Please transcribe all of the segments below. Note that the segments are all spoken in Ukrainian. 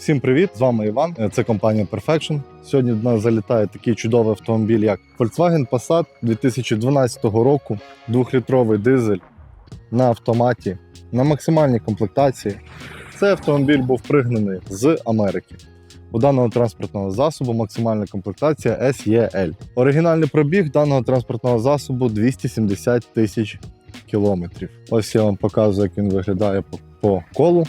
Всім привіт! З вами Іван. Е, Це компанія Perfection. Сьогодні до нас залітає такий чудовий автомобіль, як Volkswagen Passat 2012 року, двохлітровий дизель на автоматі, на максимальній комплектації. Цей автомобіль був пригнаний з Америки. У даного транспортного засобу максимальна комплектація SEL. Оригінальний пробіг даного транспортного засобу 270 тисяч кілометрів. Ось я вам показую, як він виглядає по, по колу.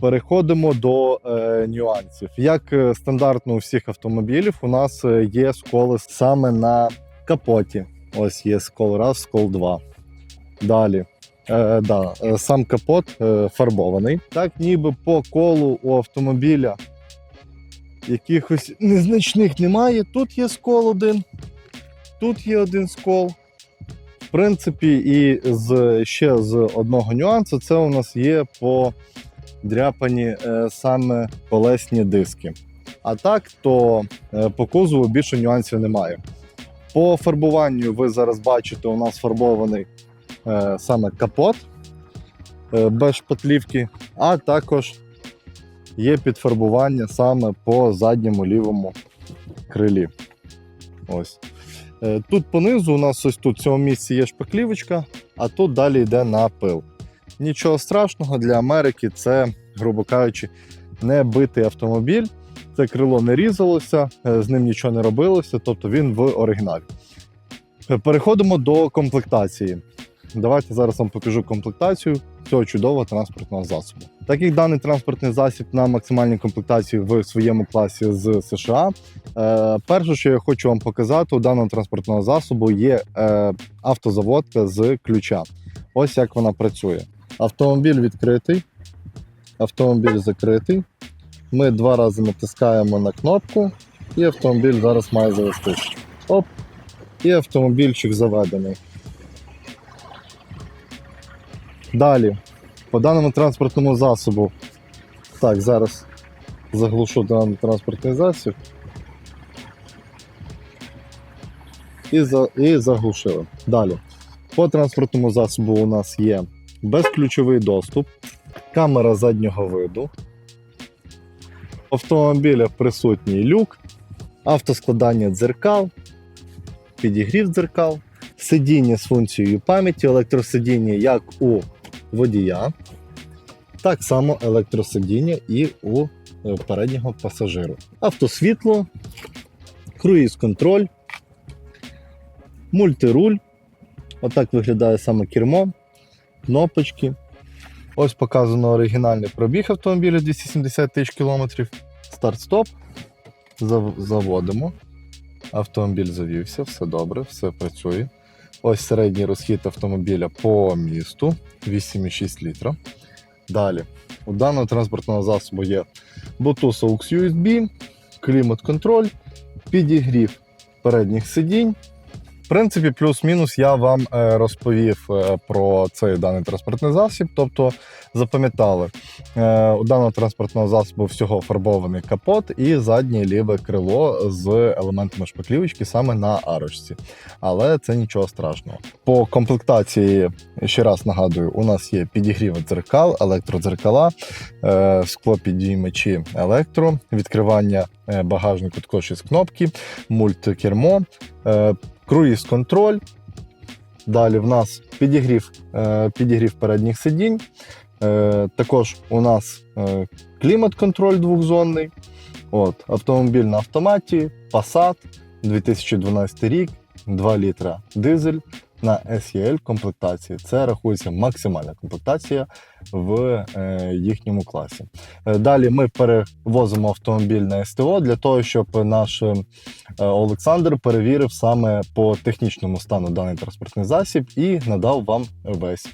Переходимо до е, нюансів. Як е, стандартно у всіх автомобілів, у нас е, є сколи саме на капоті. Ось є скол раз, скол 2. Далі. Е, да, е, сам капот е, фарбований. Так, ніби по колу у автомобіля якихось незначних немає. Тут є скол один, тут є один скол. В принципі, і з, ще з одного нюансу, це у нас є по дряпані е, саме колесні диски. А так, то е, по кузову більше нюансів немає. По фарбуванню ви зараз бачите, у нас фарбований е, саме капот без шпатлівки, а також є підфарбування саме по задньому лівому крилі. Ось. Тут понизу у нас ось тут в цьому місці є шпаклівочка, а тут далі йде напил. Нічого страшного для Америки це, грубо кажучи, не битий автомобіль. Це крило не різалося, е, з ним нічого не робилося, тобто він в оригіналі. Е, Переходимо до комплектації. Давайте зараз вам покажу комплектацію цього чудового транспортного засобу. Так як даний транспортний засіб на максимальній комплектації в своєму класі з США, е, перше, що я хочу вам показати, у даного транспортного засобу є автозаводка з ключа. Ось як вона працює. Автомобіль відкритий, автомобіль закритий. Ми два рази натискаємо на кнопку, і автомобіль зараз має завестись. Оп! І автомобільчик заведений. Далі, по даному транспортному засобу. Так, зараз заглушу даний транспортний засіб. І, за, і заглушили. Далі. По транспортному засобу у нас є безключовий доступ, камера заднього виду. В присутній люк, автоскладання дзеркал, підігрів дзеркал, сидіння з функцією пам'яті, електросидіння як у водія, так само електросидіння і у е, переднього пасажиру. Автосвітло, круїз-контроль, мультируль. Отак виглядає саме кермо, кнопочки. Ось показано оригінальний пробіг автомобіля 270 тисяч кілометрів. Старт-стоп. Зав- Заводимо. Автомобіль завівся, все добре, все працює. Ось середній розхід автомобіля по місту 8,6 літра. Далі. У даного транспортного засобу є Bluetooth AUX USB, клімат-контроль, підігрів передніх сидінь. Принципі, плюс-мінус я вам е, розповів е, про цей даний транспортний засіб. Тобто запам'ятали, е, у даного транспортного засобу всього фарбований капот і заднє ліве крило з елементами шпаклівочки саме на арочці. Але це нічого страшного. По комплектації, ще раз нагадую, у нас є підігрів дзеркал, електродзеркала, склопідіймачі електро, відкривання багажнику також із кнопки, мультикермо. Е, круїз-контроль. Далі в нас підігрів, е, підігрів передніх сидінь. Е, Також у нас е, клімат-контроль двохзонний. От, автомобіль на автоматі, Passat, 2012 рік, 2 літра дизель на SEL комплектації. Це рахується максимальна комплектація в е, їхньому класі. Е, Далі ми перевозимо автомобіль на СТО для того, щоб наш е, Олександр перевірив саме по технічному стану даний транспортний засіб і надав вам весь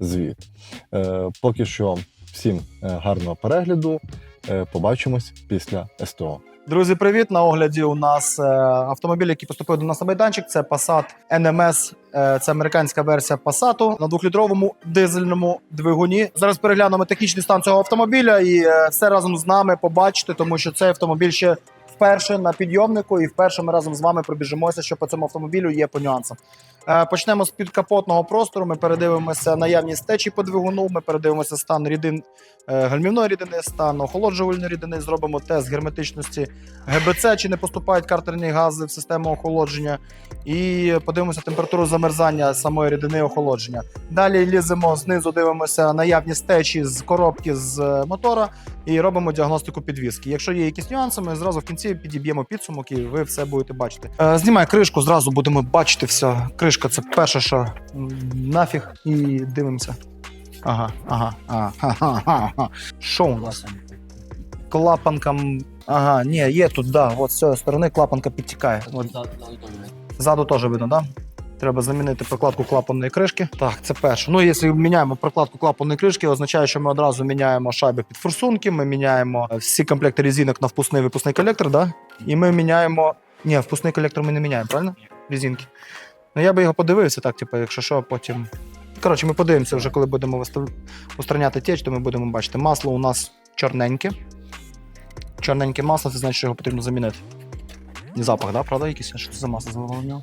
звіт. Поки що всім гарного перегляду. Е, Побачимось після СТО. Друзі, привіт! На огляді у нас е, автомобіль, який поступив до нас на майданчик. Це Passat NMS. Е, це американська версія Passat на двохлітровому дизельному двигуні. Зараз переглянемо технічний стан цього автомобіля і все разом з нами побачите, тому що цей автомобіль ще вперше на підйомнику, і вперше ми разом з вами пробіжимося, що по цьому автомобілю є по нюансам. Е, Почнемо з підкапотного простору. Ми передивимося наявність течій по двигуну. Ми передивимося стан рідин е, гальмівної рідини, стан охолоджувальної рідини. Зробимо тест герметичності ГБЦ, чи не поступають картерні гази в систему охолодження. І подивимося температуру замерзання самої рідини охолодження. Далі ліземо знизу, дивимося наявність течі з коробки з е, мотора і робимо діагностику підвіски. Якщо є якісь нюанси, ми зразу в кінці підіб'ємо підсумок і ви все будете бачити. Знімай кришку, зразу будемо бачити все. Кришка це перше, що нафіг, і дивимося. Ага, ага, ага, ага, ага. Що у нас? Клапанка. Ага, ні, є тут, да. От з цієї сторони клапанка підтікає. От Ззаду теж видно, так? Да? Треба замінити прокладку клапанної кришки. Так, це перше. Ну, якщо міняємо прокладку клапанної кришки, означає, що ми одразу міняємо шайби під форсунки, ми міняємо всі комплекти резинок на впускний випускний колектор, да? і ми міняємо. Ні, впускний колектор ми не міняємо, правильно? Резинки. Ну я би його подивився, так, типу, якщо що, потім. Коротше, ми подивимося вже, коли будемо вистав- устраняти теч, то ми будемо бачити. Масло у нас чорненьке. Чорненьке масло, це значить, що його потрібно замінити. І запах, да, правда, якийсь? Що це за масло завело нього?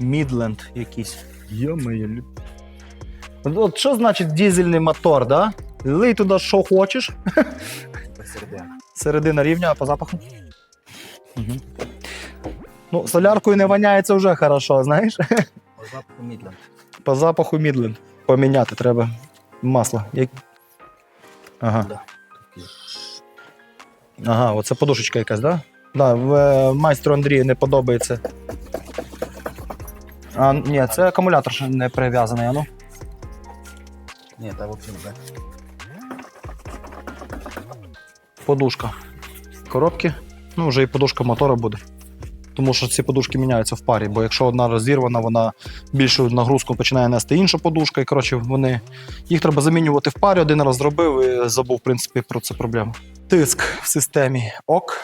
Мідленд якийсь. Йо-моє. От, от що значить дизельний мотор, да? Лий туди, що хочеш. Середина рівня, а по запаху. Ну, соляркою не воняється вже хорошо, знаєш? По запаху Мідленд. По запаху Мідленд. Поміняти треба масло. Як... Ага. Да. Ага, оце подушечка якась, так? Да? Да, в, е, майстру Андрію не подобається. А, ні, це акумулятор ще не прив'язаний, а ну. Ні, та взагалі не. Подушка. Коробки. Ну, вже і подушка мотора буде. Тому що ці подушки міняються в парі, бо якщо одна розірвана, вона більшу нагрузку починає нести інша подушка, і коротше, вони їх треба замінювати в парі. Один раз зробив і забув, в принципі, про це проблему. Тиск в системі ок.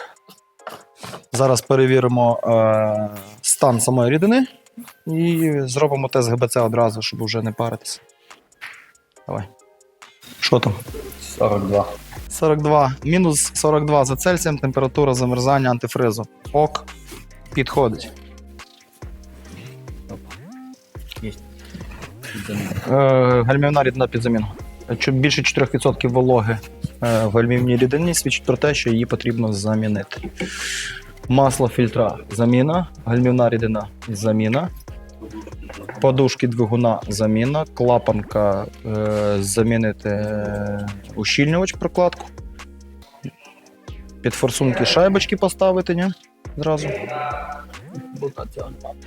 Зараз перевіримо е, стан самої рідини і зробимо тест ГБЦ одразу, щоб вже не паритися. Давай. Що там? 42. 42. Мінус 42 за Цельсієм, температура замерзання антифризу. Ок. Підходить. Е, гальмівна рідина під заміну. Більше 4% вологи е, в гальмівній рідині свідчить про те, що її потрібно замінити. Масло фільтра заміна, гальмівна рідина заміна. Подушки двигуна заміна, клапанка е, замінити ущільнювач прокладку. Під форсунки шайбочки поставити, ні? Зразу.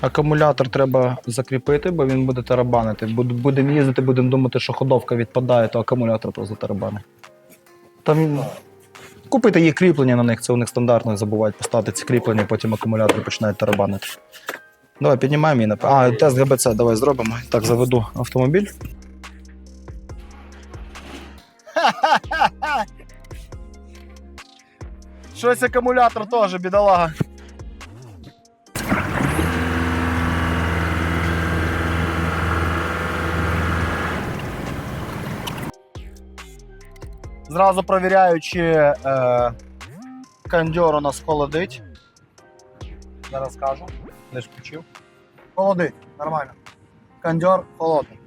Акумулятор треба закріпити, бо він буде тарабанити. Будемо їздити, будемо думати, що ходовка відпадає, то акумулятор просто тарабанить. Там купити є кріплення на них, це у них стандартно, забувають поставити ці кріплення, потім акумулятор починає тарабанити. Давай піднімаємо і нап... А, тест ГБЦ, давай зробимо. Так, заведу автомобіль. Щось акумулятор теж, бідолага. Зразу провіряю, чи е, кондьор у нас холодить. Зараз скажу. Не включив. Холодить, нормально. Кондьор холодний.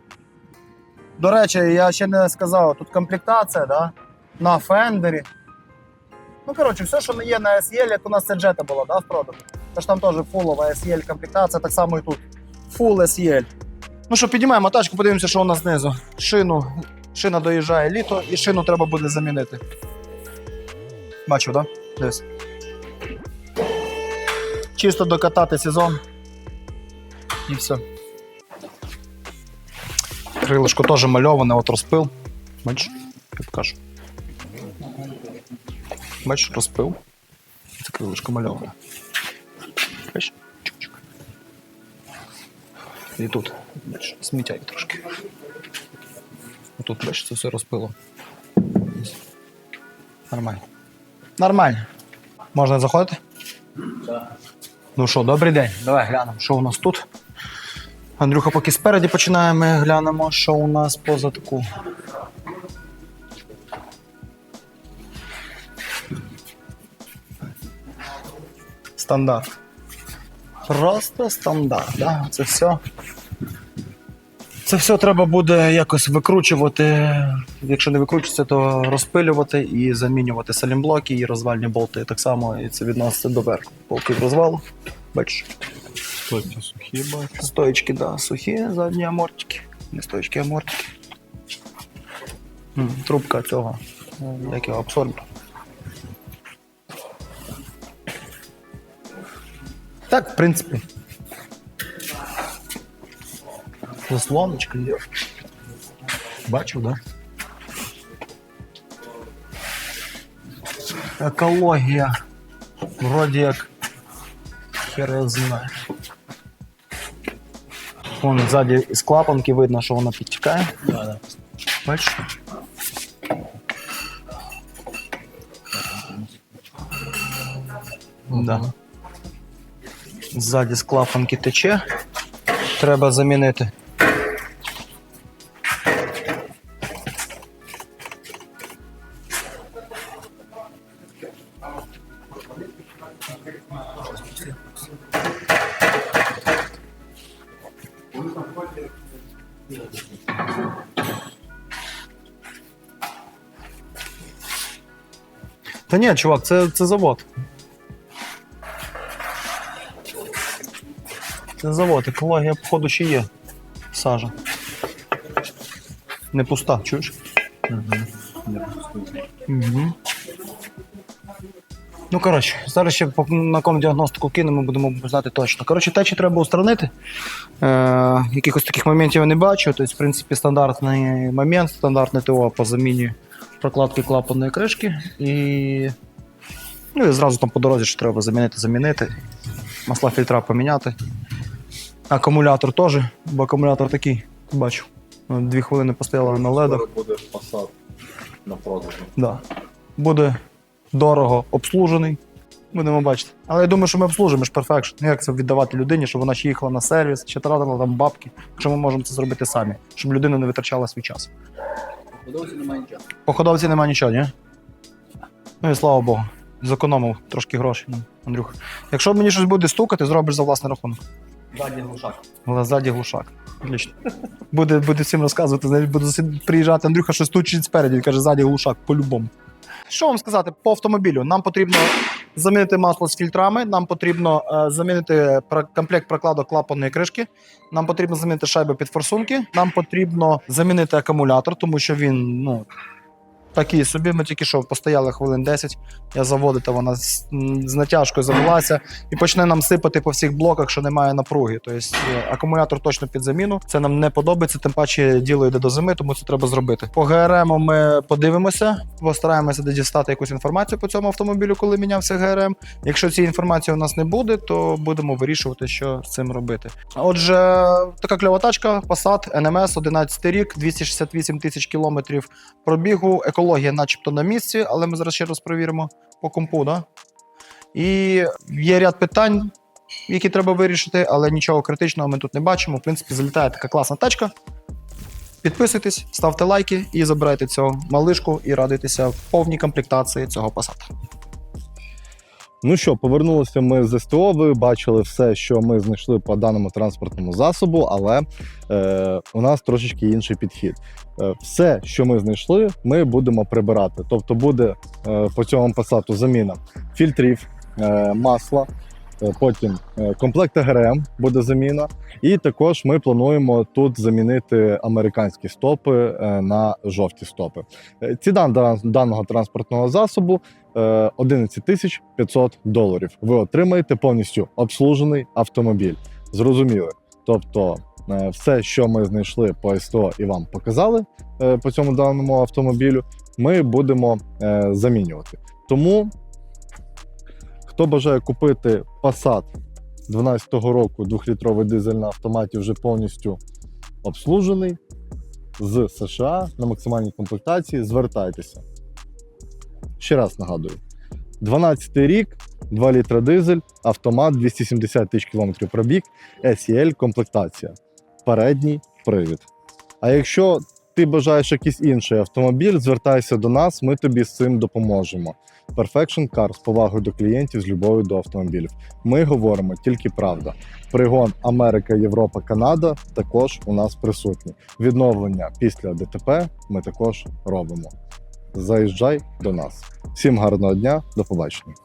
До речі, я ще не сказав, тут комплектація, да? На фендері. Ну, коротше, все, що не є на SEL, як у нас це джета була, да, в продажу. Тож там теж фулова SEL комплектація, так само і тут. Full SEL. Ну що, піднімаємо тачку, подивимося, що у нас знизу. Шину. Шина доїжджає літо і шину треба буде замінити. Бачив, так? Да? Дивись. Чисто докатати сезон. І все. Крилишко теж мальоване, от розпил. Бачиш, я покажу. Бачиш, розпил. Це крилишко мальоване. Бачиш? Чик-чик. І тут, бачиш, сміття трошки. Тут, бачиш, це все розпило. Нормально. Нормально. Можна заходити? Ну що, добрий день. Давай глянемо, що у нас тут. Андрюха, поки спереді починає, ми глянемо, що у нас по задку. Стандарт. Просто стандарт. Да? Це все. Це все треба буде якось викручувати. Якщо не викручується, то розпилювати і замінювати салімблоки і розвальні болти так само. І це відноситься до верху. Болтів розвалу. Бачиш, Стойки сухі бачу. стоїчки, да, сухі, задні амортики. Не стоїчки, амортики. М, Трубка цього. е, Як його абсорбер. Так, в принципі. Заслоночка є. Бачив, да? Екологія. Вроді як. Хер знає. Вон ззаді з клапанки видно, що вона підтікає. Да, да. Бачиш? Да. Ззаді з клапанки тече. Треба замінити. Ні, чувак, це, це завод. Це завод, екологія, походу, ще є. Сажа. Не пуста, чуєш? Угу. Ну, коротше, зараз ще на ком діагностику кинемо, будемо знати точно. Коротше, течі треба устранити. Е, якихось таких моментів я не бачу. Тобто, в принципі, стандартний момент, стандартне ТО по заміні прокладки клапанної кришки. І, ну, і зразу там по дорозі, що треба замінити, замінити. Масла фільтра поміняти. Акумулятор теж, бо акумулятор такий, бачу. Дві хвилини постояла на ледах. буде посад на продажу. Да. Буде дорого обслужений. Будемо бачити. Але я думаю, що ми обслужимо ж перфекшн. Ну, Як це віддавати людині, щоб вона ще їхала на сервіс, ще тратила там бабки, якщо ми можемо це зробити самі, щоб людина не витрачала свій час. Подовзі немає нічого. По ходовці немає нічого, ні? Ну і слава Богу. Зекономив трошки грошей, ну, Андрюх. Якщо мені щось буде стукати, зробиш за власний рахунок. Ззаді глушак. Ззаді глушак. Отлично. Буде, буде всім розказувати, знаєш, буду приїжджати Андрюха, що стучить спереді, він каже, ззаді глушак, по-любому. Що вам сказати по автомобілю? Нам потрібно замінити масло з фільтрами, нам потрібно е, замінити комплект прокладок клапанної кришки, нам потрібно замінити шайби під форсунки, нам потрібно замінити акумулятор, тому що він ну, такий собі. Ми тільки що постояли хвилин 10, я заводити, вона з, з натяжкою завелася і почне нам сипати по всіх блоках, що немає напруги. Тобто акумулятор точно під заміну. Це нам не подобається, тим паче діло йде до зими, тому це треба зробити. По ГРМ ми подивимося, постараємося дістати якусь інформацію по цьому автомобілю, коли мінявся ГРМ. Якщо цієї інформації у нас не буде, то будемо вирішувати, що з цим робити. Отже, така кльова тачка, Passat NMS, 11 рік, 268 тисяч кілометрів пробігу. Екологія, начебто, на місці, але ми зараз ще раз перевіримо по компу. Да? І є ряд питань, які треба вирішити, але нічого критичного ми тут не бачимо. В принципі, залітає така класна тачка. Підписуйтесь, ставте лайки і забирайте цю малишку і радуйтеся повній комплектації цього Passat. Ну що, повернулися ми з СТО. Ви бачили все, що ми знайшли по даному транспортному засобу, але е, у нас трошечки інший підхід. Е, все, що ми знайшли, ми будемо прибирати. Тобто буде е, по цьому пасату заміна фільтрів, е, масла. Е, Потім е, комплект ГРМ буде заміна, і також ми плануємо тут замінити американські стопи е, на жовті стопи. Ціна даного транспортного засобу е, 11 тисяч 500 доларів. Ви отримаєте повністю обслужений автомобіль. Зрозуміли. Тобто, все, що ми знайшли по СТО і вам показали по цьому даному автомобілю, ми будемо замінювати. Тому, хто бажає купити Passat 12-го року 2-літровий дизель на автоматі вже повністю обслужений з США на максимальній комплектації, звертайтеся. Ще раз нагадую: 12 й рік, 2 літра дизель, автомат 270 тисяч кілометрів пробіг, SEL комплектація. Передній привід. А якщо ти бажаєш якийсь інший автомобіль, звертайся до нас, ми тобі з цим допоможемо. Perfection Car з повагою до клієнтів, з любов'ю до автомобілів. Ми говоримо тільки правда. Пригон Америка, Європа, Канада також у нас присутні. Відновлення після ДТП ми також робимо. Заїжджай до нас. Всім гарного дня, до побачення.